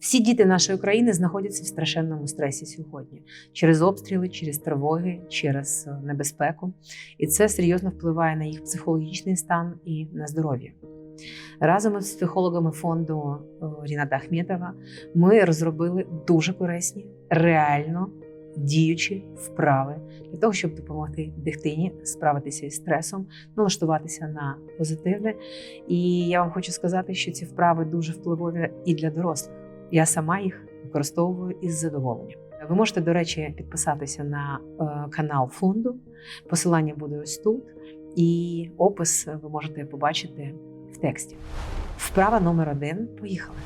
Всі діти нашої країни знаходяться в страшенному стресі сьогодні через обстріли, через тривоги, через е, небезпеку. І це серйозно впливає на їх психологічний стан і на здоров'я. Разом із психологами фонду е, Ріната Ахметова ми розробили дуже корисні, реально діючі вправи для того, щоб допомогти дитині справитися із стресом, налаштуватися на позитивне. І я вам хочу сказати, що ці вправи дуже впливові і для дорослих. Я сама їх використовую із задоволенням. Ви можете, до речі, підписатися на е, канал фонду. Посилання буде ось тут, і опис ви можете побачити в тексті. Вправа номер один. Поїхали.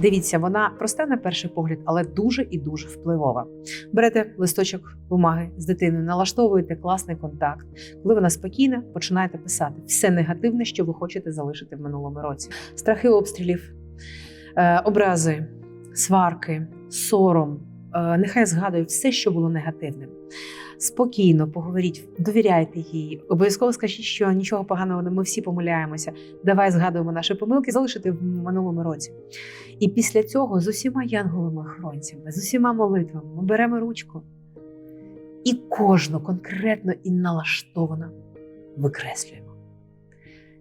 Дивіться, вона проста на перший погляд, але дуже і дуже впливова. Берете листочок бумаги з дитиною, налаштовуєте класний контакт. Коли вона спокійна, починаєте писати все негативне, що ви хочете залишити в минулому році: страхи обстрілів, е, образи, сварки, сором. Е, Нехай згадує все, що було негативним. Спокійно поговоріть, довіряйте їй. Обов'язково скажіть, що нічого поганого ми всі помиляємося. Давай згадуємо наші помилки, залишити в минулому році. І після цього з усіма янголами-охоронцями, з усіма молитвами ми беремо ручку і кожну конкретно і налаштовано викреслюємо.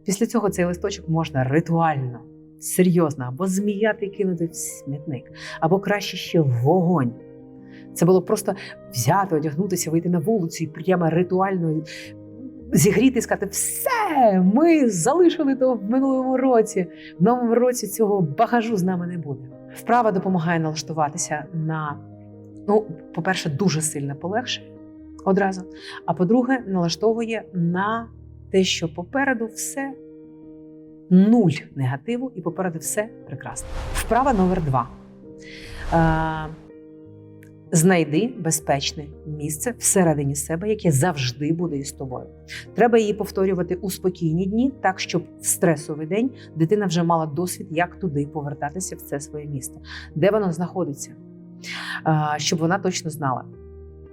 Після цього цей листочок можна ритуально, серйозно або зміяти і кинути в смітник, або краще ще в вогонь. Це було просто взяти, одягнутися, вийти на вулицю і прямо ритуально зігріти і сказати: все, ми залишили то в минулому році. В новому році цього багажу з нами не буде. Вправа допомагає налаштуватися на, ну, по-перше, дуже сильне полегшення одразу. А по-друге, налаштовує на те, що попереду все нуль негативу, і попереду все прекрасно. Вправа номер два. Е, Знайди безпечне місце всередині себе, яке завжди буде із тобою. Треба її повторювати у спокійні дні, так щоб в стресовий день дитина вже мала досвід, як туди повертатися в це своє місце, де воно знаходиться, А, щоб вона точно знала.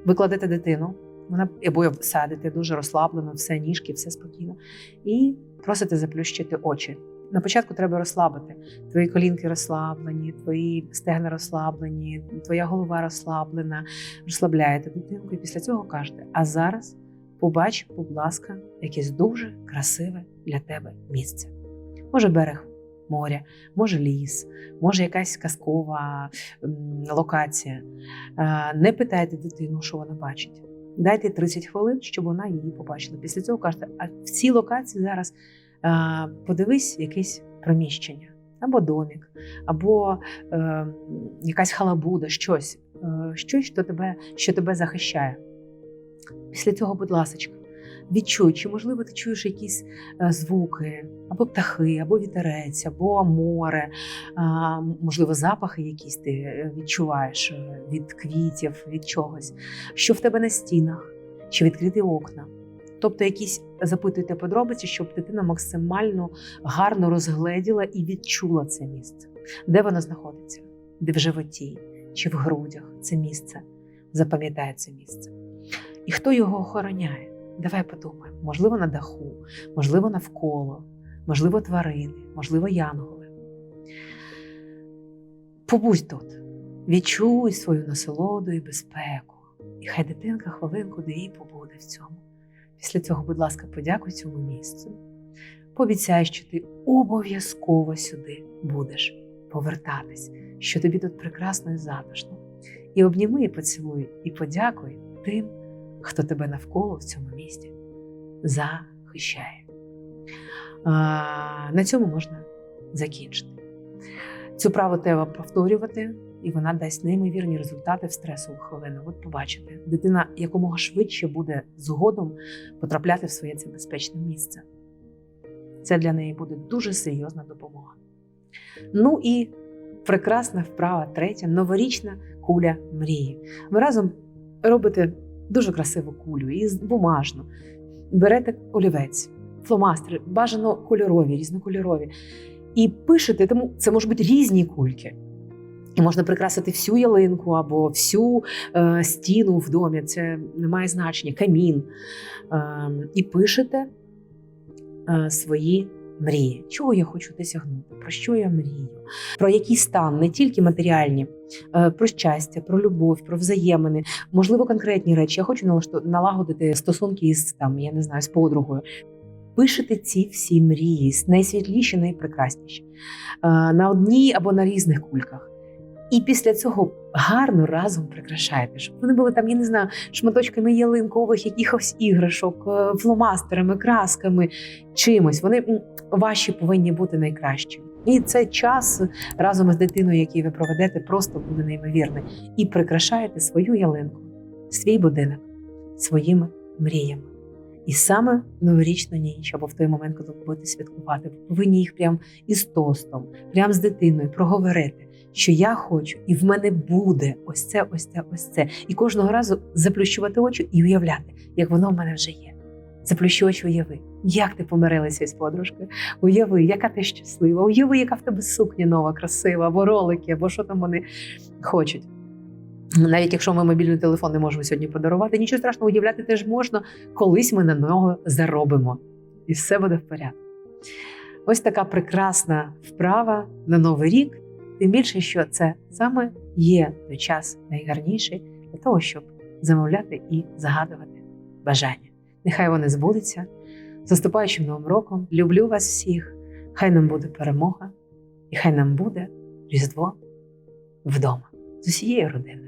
Ви кладете дитину, вона або садите дуже розслаблено, все ніжки, все спокійно, і просите заплющити очі. На початку треба розслабити. Твої колінки розслаблені, твої стегна розслаблені, твоя голова розслаблена. Розслабляєте дитинку, і після цього кажете: а зараз побач, будь ласка, якесь дуже красиве для тебе місце. Може, берег моря, може ліс, може якась казкова локація. Не питайте дитину, що вона бачить. Дайте 30 хвилин, щоб вона її побачила. Після цього кажете, а в цій локації зараз е, подивись якесь приміщення, або домік, або е, якась халабуда, щось, е, щось, що тебе, що тебе захищає. Після цього, будь ласка, відчуй, чи можливо ти чуєш якісь е, звуки, або птахи, або вітерець, або море, можливо, запахи якісь ти е, відчуваєш е, від квітів, від чогось, що в тебе на стінах, чи відкриті окна. Тобто якісь запитуйте подробиці, щоб дитина максимально гарно розгледіла і відчула це місце. Де воно знаходиться? Де в животі чи в грудях це місце. Запам'ятає це місце. І хто його охороняє? Давай подумаємо. Можливо, на даху, можливо, навколо, можливо, тварини, можливо, янголи. Побудь тут, відчуй свою насолоду і безпеку. І хай дитинка хвилинку дві побуде в цьому. Після цього, будь ласка, подякуй цьому місцю. Пообіцяй, що ти обов'язково сюди будеш повертатись, що тобі тут прекрасно і затишно. І обніми, і поцілуй, і подякуй тим, хто тебе навколо в цьому місті захищає. А, на цьому можна закінчити. Цю праву треба повторювати, і вона дасть неймовірні результати в стресову хвилину. От побачите, дитина якомога швидше буде згодом потрапляти в своє це безпечне місце. Це для неї буде дуже серйозна допомога. Ну і прекрасна вправа третя новорічна куля мрії. Ви разом робите дуже красиву кулю і бумажну. Берете олівець, фломастери, бажано кольорові, різнокольорові. І пишете, тому це можуть бути різні кульки. І можна прикрасити всю ялинку або всю е, стіну в домі, це не має значення, камін. Е, і пишете е, свої мрії, чого я хочу досягнути, про що я мрію, про який стан, не тільки матеріальні, е, про щастя, про любов, про взаємини, можливо, конкретні речі. Я хочу налагодити стосунки із там, я не знаю, з подругою. Пишете ці всі мрії, найсвітліші, найпрекрасніші, е, на одній або на різних кульках. І після цього гарно разом прикрашаєте, щоб вони були там, я не знаю, шматочками ялинкових якихось іграшок, е, фломастерами, красками, чимось. Вони ваші повинні бути найкращими. І цей час разом із дитиною, який ви проведете, просто буде неймовірний. І прикрашаєте свою ялинку, свій будинок своїми мріями. І саме новорічну ніч або в той момент, коли ви будете святкувати, ви повинні їх прям із тостом, прям з дитиною проговорити що я хочу, і в мене буде ось це, ось це, ось це. І кожного разу заплющувати очі і уявляти, як воно в мене вже є. Заплющу очі, уяви, як ти помирилася із подружкою. Уяви, яка ти щаслива, уяви, яка в тебе сукня нова, красива, або ролики, або що там вони хочуть. Навіть якщо ми мобільний телефон не можемо сьогодні подарувати, нічого страшного уявляти теж можна, колись ми на нього заробимо. І все буде в порядку. Ось така прекрасна вправа на новий рік. Тим більше, що це саме є той час найгарніший для того, щоб замовляти і загадувати бажання. Нехай вони збудуться. З наступаючим новим роком люблю вас всіх. Хай нам буде перемога, і хай нам буде Різдво вдома з усією родиною.